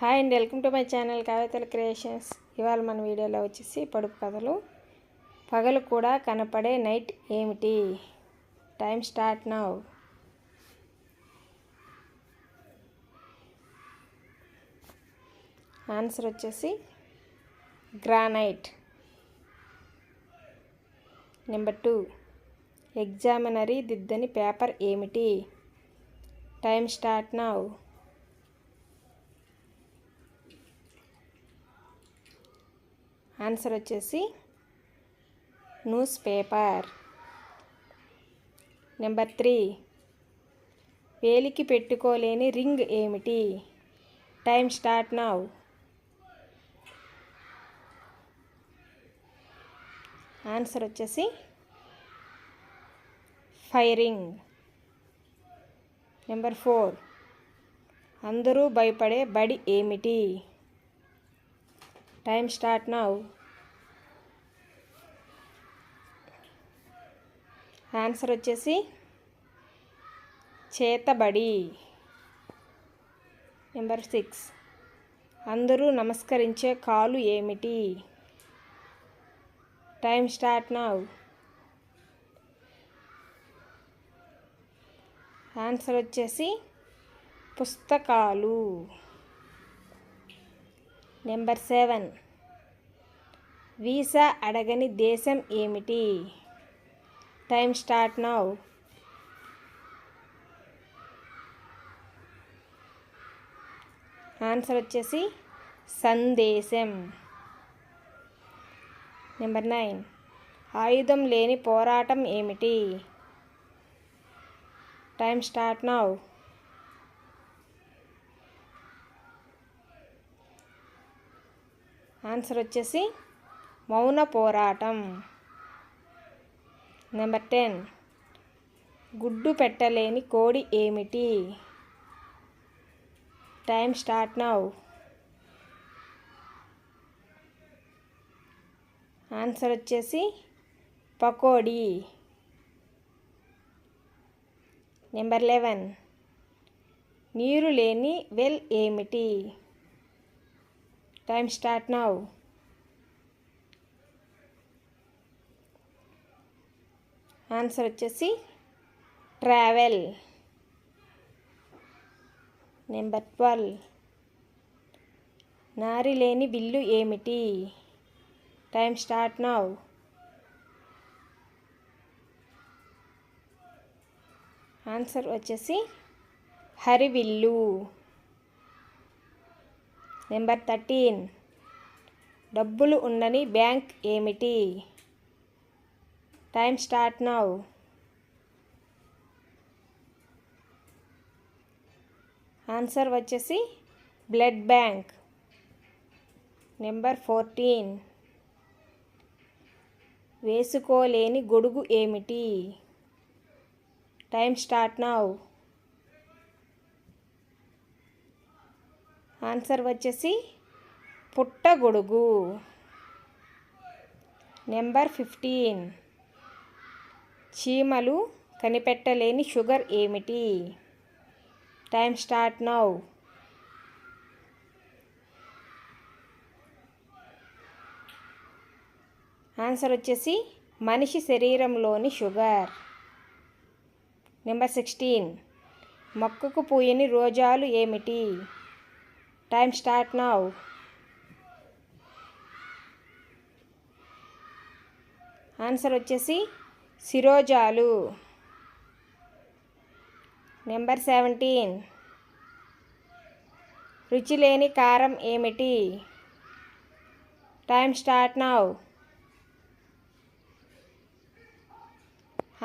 Hi అండి welcome to my channel కవితల creations. ఇవాళ మన వీడియోలో వచ్చేసి పొడుపు కథలు. పగలు కూడా కనపడే నైట్ ఏమిటి? Time start now. ఆన్సర్ వచ్చేసి గ్రానైట్. Number two. ఎగ్జామినరీ దిద్దని పేపర్ ఏమిటి? Time start now. ఆన్సర్ వచ్చేసి న్యూస్ పేపర్ నెంబర్ త్రీ వేలికి పెట్టుకోలేని రింగ్ ఏమిటి? టైం స్టార్ట్ నౌ ఆన్సర్ వచ్చేసి ఫైరింగ్ నెంబర్ ఫోర్ అందరూ భయపడే బడి ఏమిటి? Time start now. ఆన్సర్ వచ్చేసి చేతబడి. Number six. అందరూ నమస్కరించే కాలు ఏమిటి? Time start now. ఆన్సర్ వచ్చేసి పుస్తకాలు. Number seven. వీసా అడగని దేశం ఏమిటి? Time start now. ఆన్సర్ వచ్చేసి సందేశం. Number nine. ఆయుధం లేని పోరాటం ఏమిటి? Time start now. ఆన్సర్ వచ్చేసి మౌన పోరాటం. నెంబర్ టెన్ గుడ్డు పెట్టలేని కోడి ఏమిటి? టైం స్టార్ట్ నౌ ఆన్సర్ వచ్చేసి పకోడీ. నెంబర్ లెవెన్ నీరు లేని వెల్ ఏమిటి? టైం స్టార్ట్ నౌ ఆన్సర్ వచ్చేసి ట్రావెల్ నెంబర్ ట్వెల్వ్ నారి లేని బిల్లు ఏమిటి? టైం స్టార్ట్ నౌ ఆన్సర్ వచ్చేసి హరివిల్లు. Number thirteen. డబ్బులు ఉండని బ్యాంక్ ఏమిటి? Time start now. ఆన్సర్ వచ్చేసి బ్లడ్ బ్యాంక్. Number fourteen. వేసుకోలేని గొడుగు ఏమిటి? Time start now. ఆన్సర్ వచ్చేసి పుట్టగొడుగు. Number fifteen. చీమలు కనిపెట్టలేని షుగర్ ఏమిటి? Time start now. ఆన్సర్ వచ్చేసి మనిషి శరీరంలోని షుగర్. Number sixteen. మొక్కకు పూయని రోజాలు ఏమిటి? టైం స్టార్ట్ నౌ ఆన్సర్ వచ్చేసి సిరోజాలు నెంబర్ సెవెంటీన్ రుచి లేని కారం ఏమిటి? టైం స్టార్ట్ నౌ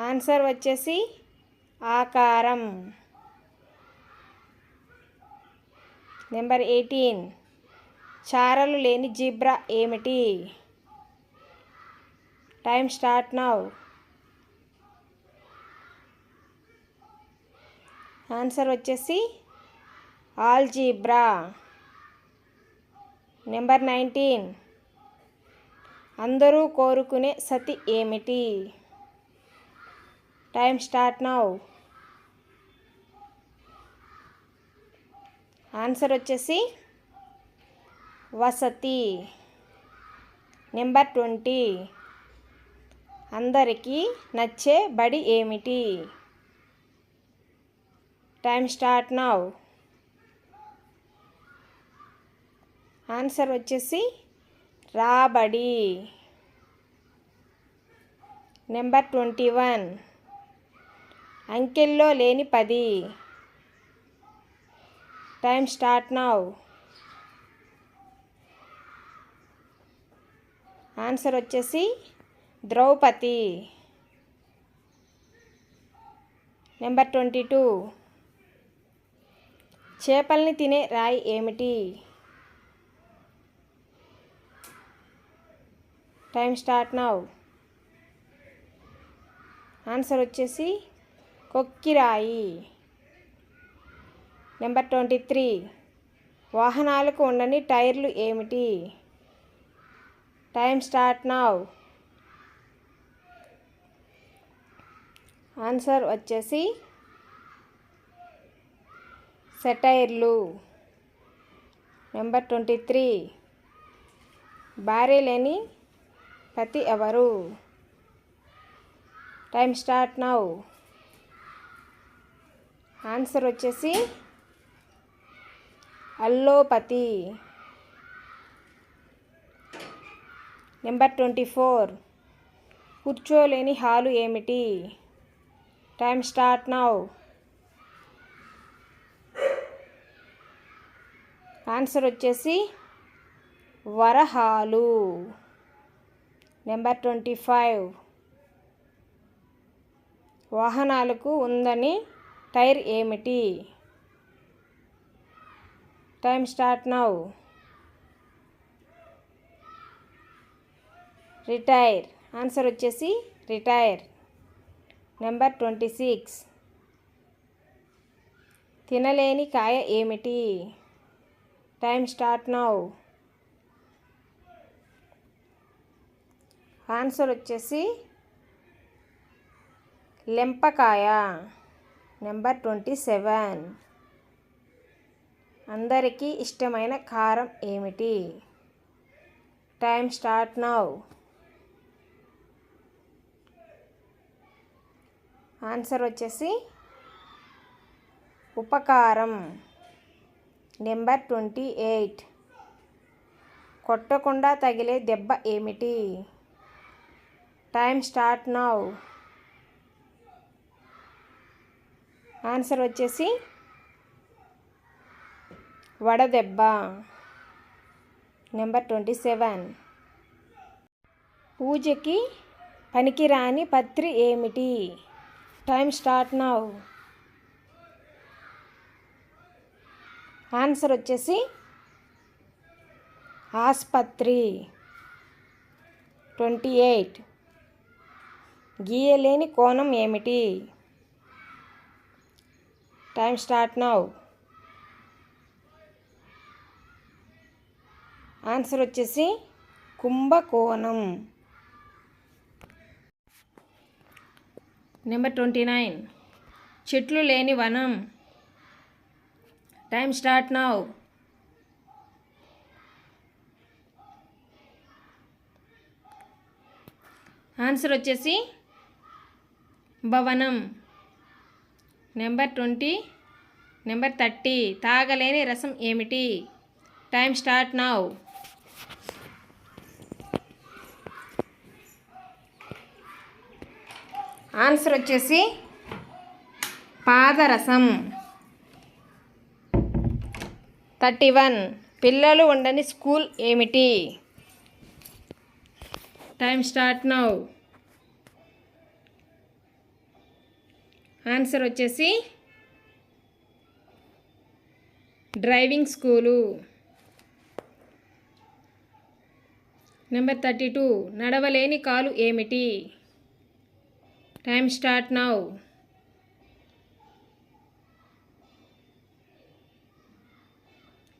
ఆన్సర్ వచ్చేసి ఆకారం. Number eighteen. చారలు లేని జిబ్రా ఏమిటి? Time start now. ఆన్సర్ వచ్చేసి ఆల్జీబ్రా నెంబర్ నైన్టీన్. అందరూ కోరుకునే సతి ఏమిటి? Time start now. ఆన్సర్ వచ్చేసి వసతి. నెంబర్ ట్వంటీ అందరికీ నచ్చే బడి ఏమిటి? టైం స్టార్ట్ నౌ ఆన్సర్ వచ్చేసి రాబడి. నెంబర్ ట్వంటీ వన్ అంకెల్లో లేని పది. Time start now. ఆన్సర్ వచ్చేసి ద్రౌపది. Number twenty two. చేపల్ని తినే రాయి ఏమిటి? Time start now. ఆన్సర్ వచ్చేసి కొక్కిరాయి నెంబర్ ట్వంటీ త్రీ. వాహనాలకు ఉండని టైర్లు ఏమిటి? Time start now. ఆన్సర్ వచ్చేసి సెటైర్లు నెంబర్ ట్వంటీ త్రీ. భార్య లేని పతి ఎవరు? Time start now. ఆన్సర్ వచ్చేసి అల్లోపతి. Number twenty four. కూర్చోలేని హాలు ఏమిటి? Time start now. ఆన్సర్ వచ్చేసి వరహాలు. Number twenty five. వాహనాలకు ఉందని టైర్ ఏమిటి? Time start now. Retire. Answer వచ్చేసి రిటైర్. Number twenty six. తినలేని కాయ ఏమిటి? Time start now. ఆన్సర్ వచ్చేసి లెంపకాయ. Number twenty seven. అందరికీ ఇష్టమైన కారం ఏమిటి? Time start now. ఆన్సర్ వచ్చేసి ఉపకారం నెంబర్ ట్వంటీ ఎయిట్. కొట్టకుండా తగిలే దెబ్బ ఏమిటి? Time start now. ఆన్సర్ వచ్చేసి వడదెబ్బ. Number twenty seven. పూజకి పనికిరాని పత్రి ఏమిటి? Time start now. ఆన్సర్ వచ్చేసి ఆసుపత్రి. Twenty eight. గీయలేని కోణం ఏమిటి? Time start now. ఆన్సర్ వచ్చేసి కుంభకోణం. నెంబర్ ట్వంటీ నైన్ చెట్లు లేని వనం. టైం స్టార్ట్ నౌ ఆన్సర్ వచ్చేసి భవనం. నెంబర్ ట్వంటీ నెంబర్ థర్టీ తాగలేని రసం ఏమిటి? టైం స్టార్ట్ నౌ ఆన్సర్ వచ్చేసి పాదరసం. Thirty one. పిల్లలు ఉండని స్కూల్ ఏమిటి? Time start now. ఆన్సర్ వచ్చేసి driving school. Number thirty two. నడవలేని కాలు ఏమిటి? టైం స్టార్ట్ నౌ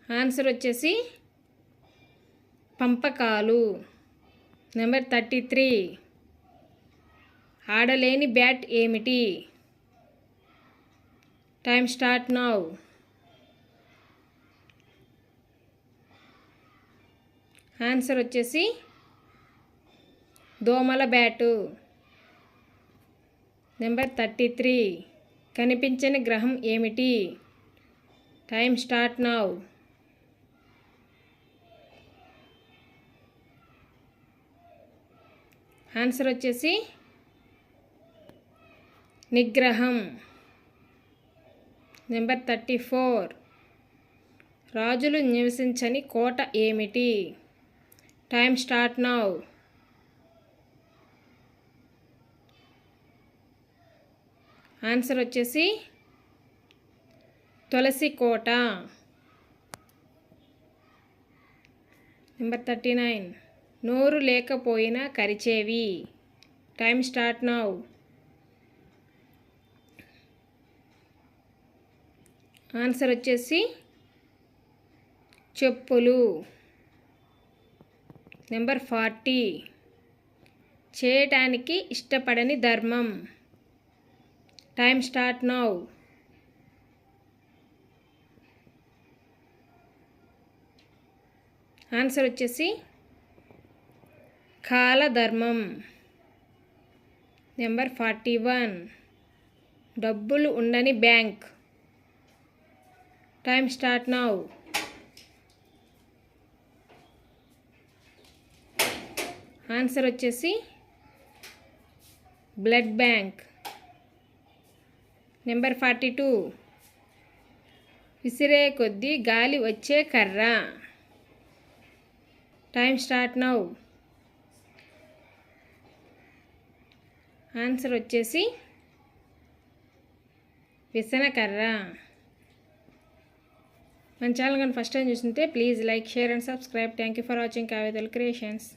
ఆన్సర్ వచ్చేసి పంపకాలు. నెంబర్ థర్టీ త్రీ ఆడలేని బ్యాట్ ఏమిటి? టైం స్టార్ట్ నౌ ఆన్సర్ వచ్చేసి దోమల బ్యాటు నెంబర్ థర్టీ త్రీ. కనిపించని గ్రహం ఏమిటి? Time start now. ఆన్సర్ వచ్చేసి నిగ్రహం. Number thirty four. రాజులు నివసించని కోట ఏమిటి? Time start now. ఆన్సర్ వచ్చేసి తులసి కోట. నెంబర్ థర్టీ నైన్ నోరు లేకపోయినా కరిచేవి. టైం స్టార్ట్ నౌ ఆన్సర్ వచ్చేసి చెప్పులు. నెంబర్ ఫార్టీ చేయటానికి ఇష్టపడని ధర్మం. టైం స్టార్ట్ నౌ ఆన్సర్ వచ్చేసి కాలధర్మం. నెంబర్ ఫార్టీ వన్ డబ్బులు ఉండని bank time start now answer వచ్చేసి blood bank number forty two. విసిరే కొద్దీ గాలి వచ్చే కర్ర. Time start now. ఆన్సర్ వచ్చేసి విసనకర్ర మన ఛానల్ కానీ ఫస్ట్ టైం చూస్తుంటే please like share and subscribe. Thank you for watching. కావేదల్ creations.